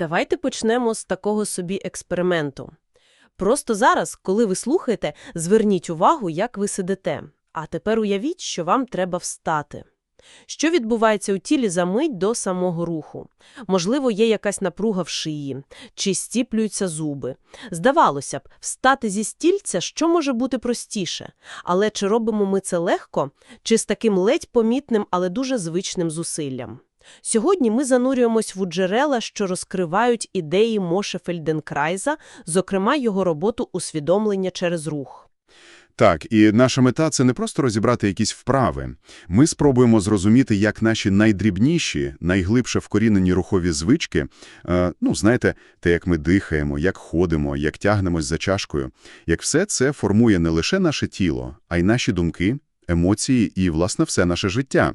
Давайте почнемо з такого собі експерименту. Просто зараз, коли ви слухаєте, зверніть увагу, як ви сидите. А тепер уявіть, що вам треба встати. Що відбувається у тілі за мить до самого руху? Можливо, є якась напруга в шиї, чи стіплюються зуби. Здавалося б, встати зі стільця, що може бути простіше? Але чи робимо ми це легко, чи з таким ледь помітним, але дуже звичним зусиллям? Сьогодні ми занурюємось в джерела, що розкривають ідеї Моше Фельденкрайза, зокрема його роботу усвідомлення через рух. Так, і наша мета – це не просто розібрати якісь вправи. Ми спробуємо зрозуміти, як наші найдрібніші, найглибше вкорінені рухові звички, е, ну, знаєте, те, як ми дихаємо, як ходимо, як тягнемось за чашкою, як все це формує не лише наше тіло, а й наші думки, емоції і, власне, все наше життя.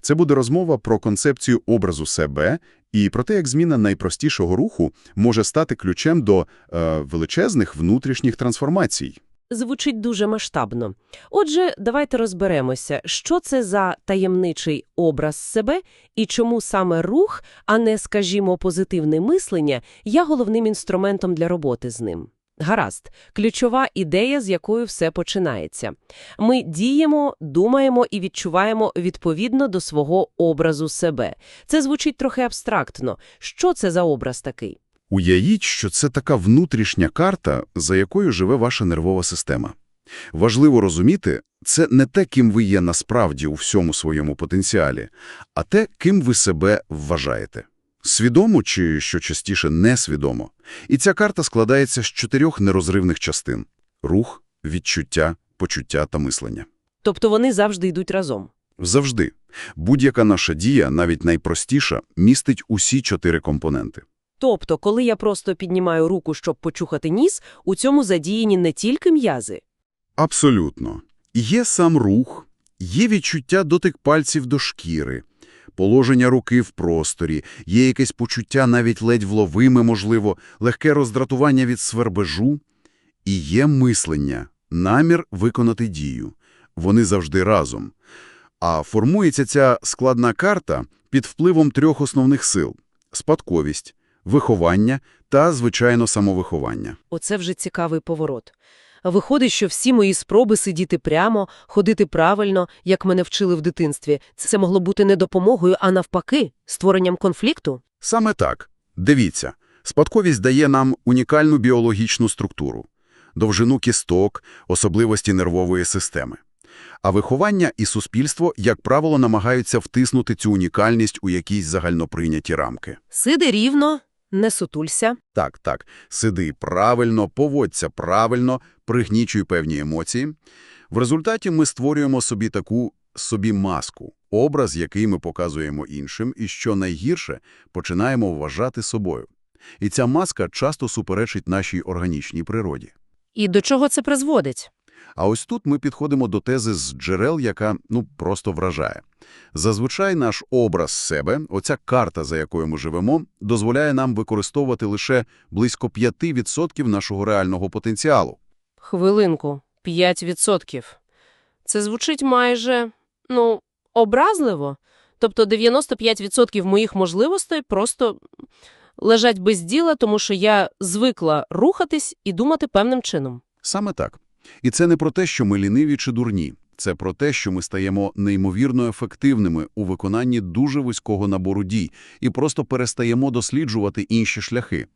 Це буде розмова про концепцію образу себе і про те, як зміна найпростішого руху може стати ключем до е, величезних внутрішніх трансформацій. Звучить дуже масштабно. Отже, давайте розберемося, що це за таємничий образ себе і чому саме рух, а не, скажімо, позитивне мислення, є головним інструментом для роботи з ним. Гаразд, ключова ідея, з якою все починається. Ми діємо, думаємо і відчуваємо відповідно до свого образу себе. Це звучить трохи абстрактно. Що це за образ такий? Уявіть, що це така внутрішня карта, за якою живе ваша нервова система. Важливо розуміти, це не те, ким ви є насправді у всьому своєму потенціалі, а те, ким ви себе вважаєте. Свідомо чи, що частіше, несвідомо. І ця карта складається з чотирьох нерозривних частин – рух, відчуття, почуття та мислення. Тобто вони завжди йдуть разом. Завжди. Будь-яка наша дія, навіть найпростіша, містить усі чотири компоненти. Тобто, коли я просто піднімаю руку, щоб почухати ніс, у цьому задіяні не тільки м'язи. Абсолютно. Є сам рух, є відчуття дотик пальців до шкіри, положення руки в просторі, є якесь почуття навіть ледь вловиме, можливо, легке роздратування від свербежу, і є мислення, намір виконати дію. Вони завжди разом. А формується ця складна карта під впливом трьох основних сил – спадковість, виховання та, звичайно, самовиховання. Оце вже цікавий поворот. Виходить, що всі мої спроби сидіти прямо, ходити правильно, як мене вчили в дитинстві, це могло бути не допомогою, а навпаки, створенням конфлікту. Саме так. Дивіться, спадковість дає нам унікальну біологічну структуру, довжину кісток, особливості нервової системи. А виховання і суспільство, як правило, намагаються втиснути цю унікальність у якісь загальноприйняті рамки. Сиди рівно, не сутулься. Так, так, сиди правильно, поводься правильно, пригнічуй певні емоції. В результаті ми створюємо собі таку собі маску, образ, який ми показуємо іншим, і, що найгірше, починаємо вважати собою. І ця маска часто суперечить нашій органічній природі. І до чого це призводить? А ось тут ми підходимо до тези з джерел, яка, ну, просто вражає. Зазвичай наш образ себе, оця карта, за якою ми живемо, дозволяє нам використовувати лише близько 5% нашого реального потенціалу. Хвилинку, 5%. Це звучить майже, ну, образливо. Тобто 95% моїх можливостей просто лежать без діла, тому що я звикла рухатись і думати певним чином. Саме так. І це не про те, що ми ліниві чи дурні. Це про те, що ми стаємо неймовірно ефективними у виконанні дуже вузького набору дій і просто перестаємо досліджувати інші шляхи.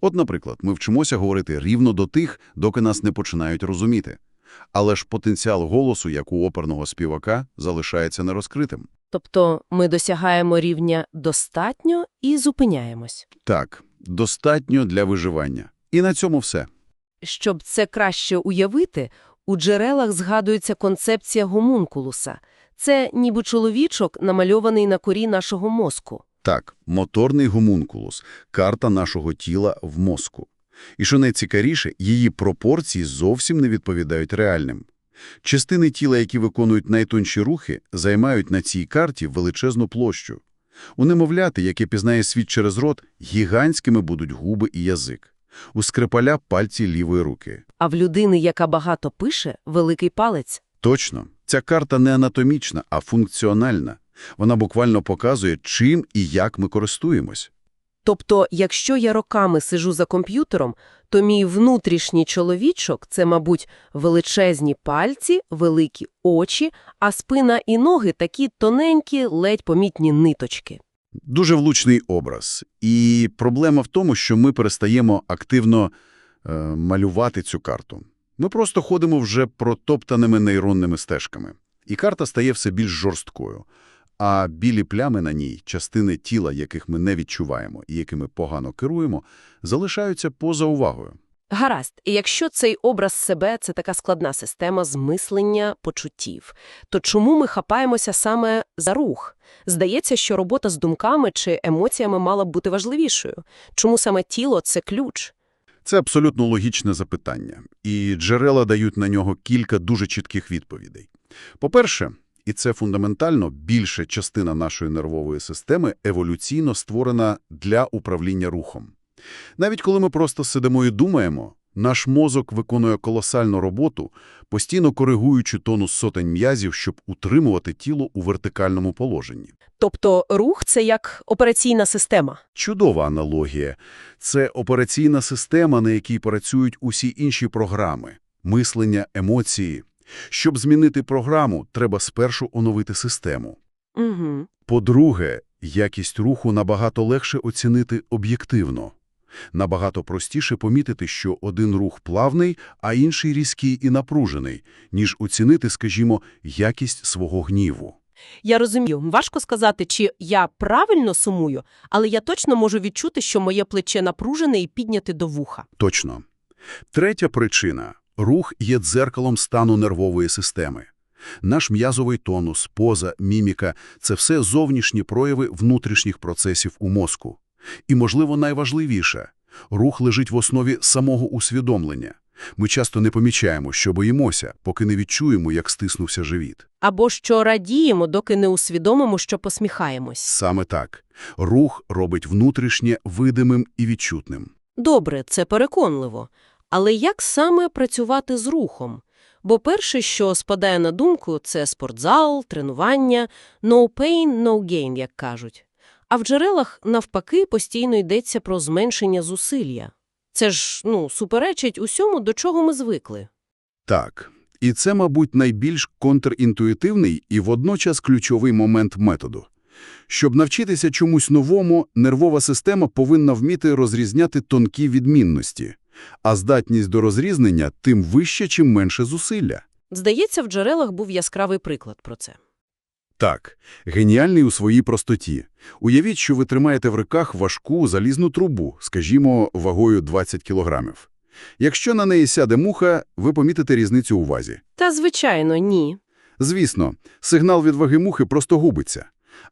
От, наприклад, ми вчимося говорити рівно до тих, доки нас не починають розуміти. Але ж потенціал голосу, як у оперного співака, залишається нерозкритим. Тобто ми досягаємо рівня «достатньо» і зупиняємось. Так, достатньо для виживання. І на цьому все. Щоб це краще уявити, у джерелах згадується концепція гомункулуса. Це ніби чоловічок, намальований на корі нашого мозку. Так, моторний гомункулус – карта нашого тіла в мозку. І що найцікавіше, її пропорції зовсім не відповідають реальним. Частини тіла, які виконують найтонші рухи, займають на цій карті величезну площу. У немовляти, яке пізнає світ через рот, гігантськими будуть губи і язик. У скрипаля – пальці лівої руки. А в людини, яка багато пише, великий палець. Точно. Ця карта не анатомічна, а функціональна. Вона буквально показує, чим і як ми користуємось. Тобто, якщо я роками сижу за комп'ютером, то мій внутрішній чоловічок – це, мабуть, величезні пальці, великі очі, а спина і ноги – такі тоненькі, ледь помітні ниточки. Дуже влучний образ. І проблема в тому, що ми перестаємо активно е, малювати цю карту. Ми просто ходимо вже протоптаними нейронними стежками. І карта стає все більш жорсткою. А білі плями на ній, частини тіла, яких ми не відчуваємо і якими погано керуємо, залишаються поза увагою. Гаразд, і якщо цей образ себе – це така складна система змислення почуттів, то чому ми хапаємося саме за рух? Здається, що робота з думками чи емоціями мала б бути важливішою. Чому саме тіло – це ключ? Це абсолютно логічне запитання, і джерела дають на нього кілька дуже чітких відповідей. По-перше, і це фундаментально, більша частина нашої нервової системи еволюційно створена для управління рухом. Навіть коли ми просто сидимо і думаємо, наш мозок виконує колосальну роботу, постійно коригуючи тонус сотень м'язів, щоб утримувати тіло у вертикальному положенні. Тобто рух – це як операційна система. Чудова аналогія. Це операційна система, на якій працюють усі інші програми – мислення, емоції. Щоб змінити програму, треба спершу оновити систему. Угу. По-друге, якість руху набагато легше оцінити об'єктивно. Набагато простіше помітити, що один рух плавний, а інший різкий і напружений, ніж оцінити, скажімо, якість свого гніву. Я розумію, важко сказати, чи я правильно сумую, але я точно можу відчути, що моє плече напружене і підняте до вуха. Точно. Третя причина – рух є дзеркалом стану нервової системи. Наш м'язовий тонус, поза, міміка – це все зовнішні прояви внутрішніх процесів у мозку. І, можливо, найважливіше – рух лежить в основі самого усвідомлення. Ми часто не помічаємо, що боїмося, поки не відчуємо, як стиснувся живіт. Або що радіємо, доки не усвідомимо, що посміхаємось. Саме так. Рух робить внутрішнє видимим і відчутним. Добре, це переконливо. Але як саме працювати з рухом? Бо перше, що спадає на думку, це спортзал, тренування, no pain, no gain, як кажуть. А в джерелах, навпаки, постійно йдеться про зменшення зусилля. Це ж, ну, суперечить усьому, до чого ми звикли. Так. І це, мабуть, найбільш контрінтуїтивний і водночас ключовий момент методу. Щоб навчитися чомусь новому, нервова система повинна вміти розрізняти тонкі відмінності, а здатність до розрізнення тим вище, чим менше зусилля. Здається, в джерелах був яскравий приклад про це. Так, геніальний у своїй простоті. Уявіть, що ви тримаєте в руках важку залізну трубу, скажімо, вагою 20 кілограмів. Якщо на неї сяде муха, ви помітите різницю у вазі. Та, звичайно, ні. Звісно, сигнал від ваги мухи просто губиться.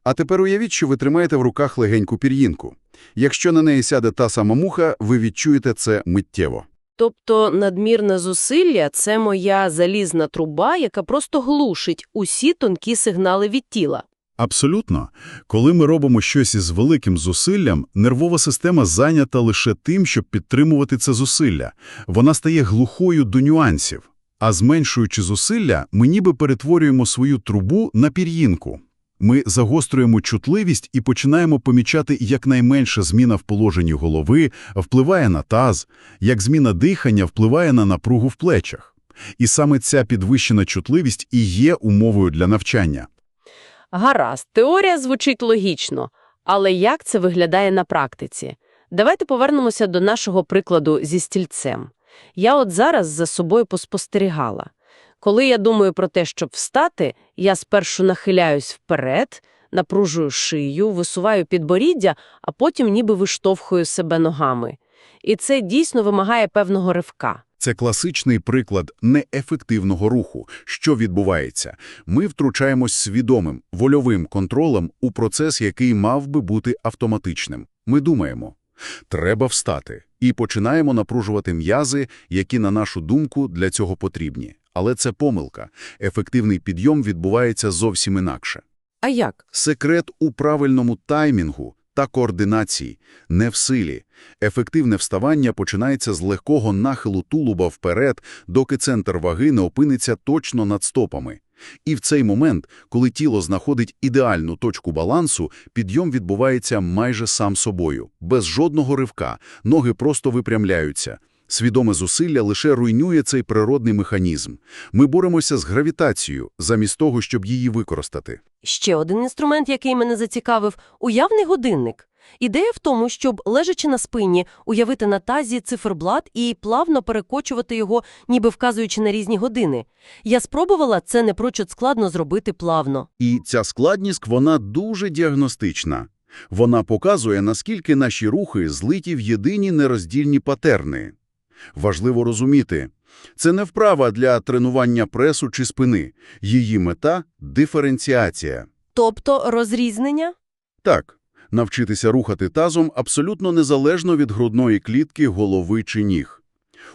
А тепер уявіть, що ви тримаєте в руках легеньку пір'їнку. Якщо на неї сяде та сама муха, ви відчуєте це миттєво. Тобто надмірне зусилля – це моя залізна труба, яка просто глушить усі тонкі сигнали від тіла. Абсолютно. Коли ми робимо щось із великим зусиллям, нервова система зайнята лише тим, щоб підтримувати це зусилля. Вона стає глухою до нюансів. А зменшуючи зусилля, ми ніби перетворюємо свою трубу на пір'їнку. Ми загострюємо чутливість і починаємо помічати, як найменша зміна в положенні голови впливає на таз, як зміна дихання впливає на напругу в плечах. І саме ця підвищена чутливість і є умовою для навчання. Гаразд, теорія звучить логічно, але як це виглядає на практиці? Давайте повернемося до нашого прикладу зі стільцем. Я от зараз за собою поспостерігала. Коли я думаю про те, щоб встати, я спершу нахиляюсь вперед, напружую шию, висуваю підборіддя, а потім ніби виштовхую себе ногами. І це дійсно вимагає певного ривка. Це класичний приклад неефективного руху. Що відбувається? Ми втручаємось свідомим, вольовим контролем у процес, який мав би бути автоматичним. Ми думаємо, треба встати, і починаємо напружувати м'язи, які, на нашу думку, для цього потрібні. Але це помилка. Ефективний підйом відбувається зовсім інакше. А як? Секрет у правильному таймінгу та координації, не в силі. Ефективне вставання починається з легкого нахилу тулуба вперед, доки центр ваги не опиниться точно над стопами. І в цей момент, коли тіло знаходить ідеальну точку балансу, підйом відбувається майже сам собою, без жодного ривка, ноги просто випрямляються. Свідоме зусилля лише руйнує цей природний механізм. Ми боремося з гравітацією, замість того, щоб її використати. Ще один інструмент, який мене зацікавив – уявний годинник. Ідея в тому, щоб, лежачи на спині, уявити на тазі циферблат і плавно перекочувати його, ніби вказуючи на різні години. Я спробувала це непрочуд складно зробити плавно. І ця складність, вона дуже діагностична. Вона показує, наскільки наші рухи злиті в єдині нероздільні патерни. Важливо розуміти, це не вправа для тренування пресу чи спини. Її мета – диференціація. Тобто розрізнення? Так, навчитися рухати тазом абсолютно незалежно від грудної клітки, голови чи ніг.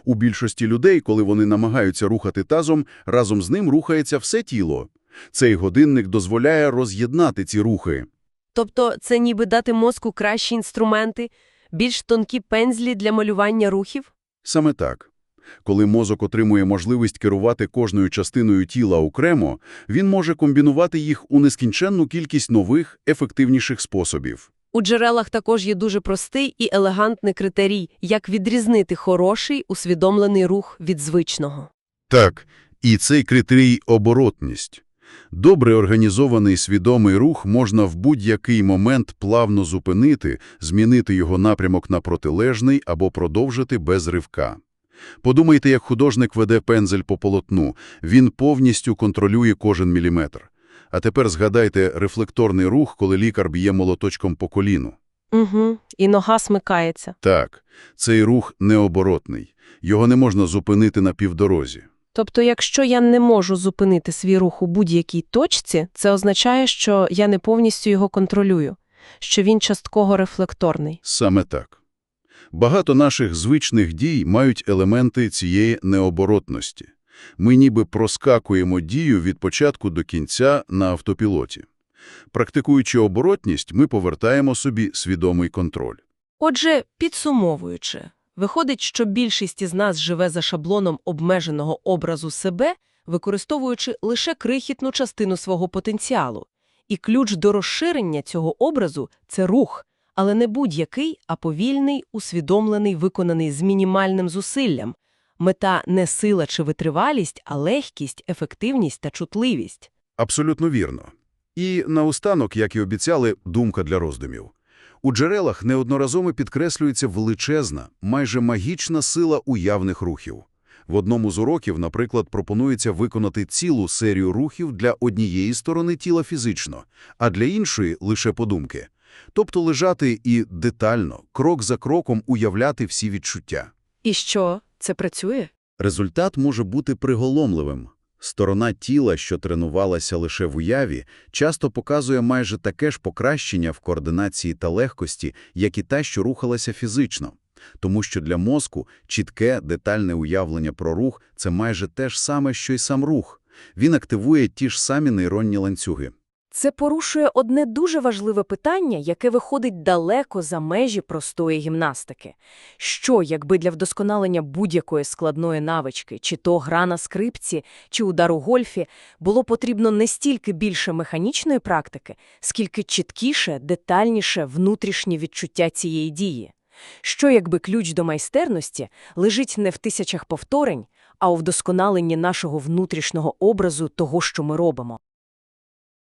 У більшості людей, коли вони намагаються рухати тазом, разом з ним рухається все тіло. Цей годинник дозволяє роз'єднати ці рухи. Тобто це ніби дати мозку кращі інструменти, більш тонкі пензлі для малювання рухів? Саме так. Коли мозок отримує можливість керувати кожною частиною тіла окремо, він може комбінувати їх у нескінченну кількість нових, ефективніших способів. У джерелах також є дуже простий і елегантний критерій, як відрізнити хороший, усвідомлений рух від звичного. Так, і цей критерій – оборотність. Добре організований свідомий рух можна в будь-який момент плавно зупинити, змінити його напрямок на протилежний або продовжити без ривка. Подумайте, як художник веде пензель по полотну. Він повністю контролює кожен міліметр. А тепер згадайте рефлекторний рух, коли лікар б'є молоточком по коліну. Угу. І нога смикається. Так, цей рух необоротний. Його не можна зупинити на півдорозі. Тобто, якщо я не можу зупинити свій рух у будь-якій точці, це означає, що я не повністю його контролюю, що він частково рефлекторний. Саме так. Багато наших звичних дій мають елементи цієї необоротності. Ми ніби проскакуємо дію від початку до кінця на автопілоті. Практикуючи оборотність, ми повертаємо собі свідомий контроль. Отже, підсумовуючи, виходить, що більшість із нас живе за шаблоном обмеженого образу себе, використовуючи лише крихітну частину свого потенціалу. І ключ до розширення цього образу – це рух, але не будь-який, а повільний, усвідомлений, виконаний з мінімальним зусиллям. Мета не сила чи витривалість, а легкість, ефективність та чутливість. Абсолютно вірно. І наостанок, як і обіцяли, думка для роздумів. У джерелах неодноразово підкреслюється величезна, майже магічна сила уявних рухів. В одному з уроків, наприклад, пропонується виконати цілу серію рухів для однієї сторони тіла фізично, а для іншої – лише подумки. Тобто лежати і детально, крок за кроком уявляти всі відчуття. І що, це працює? Результат може бути приголомливим. Сторона тіла, що тренувалася лише в уяві, часто показує майже таке ж покращення в координації та легкості, як і та, що рухалася фізично. Тому що для мозку чітке, детальне уявлення про рух – це майже те ж саме, що й сам рух. Він активує ті ж самі нейронні ланцюги. Це порушує одне дуже важливе питання, яке виходить далеко за межі простої гімнастики. Що, якби для вдосконалення будь-якої складної навички, чи то гра на скрипці, чи удар у гольфі, було потрібно не стільки більше механічної практики, скільки чіткіше, детальніше внутрішнє відчуття цієї дії? Що, якби ключ до майстерності лежить не в тисячах повторень, а у вдосконаленні нашого внутрішнього образу того, що ми робимо?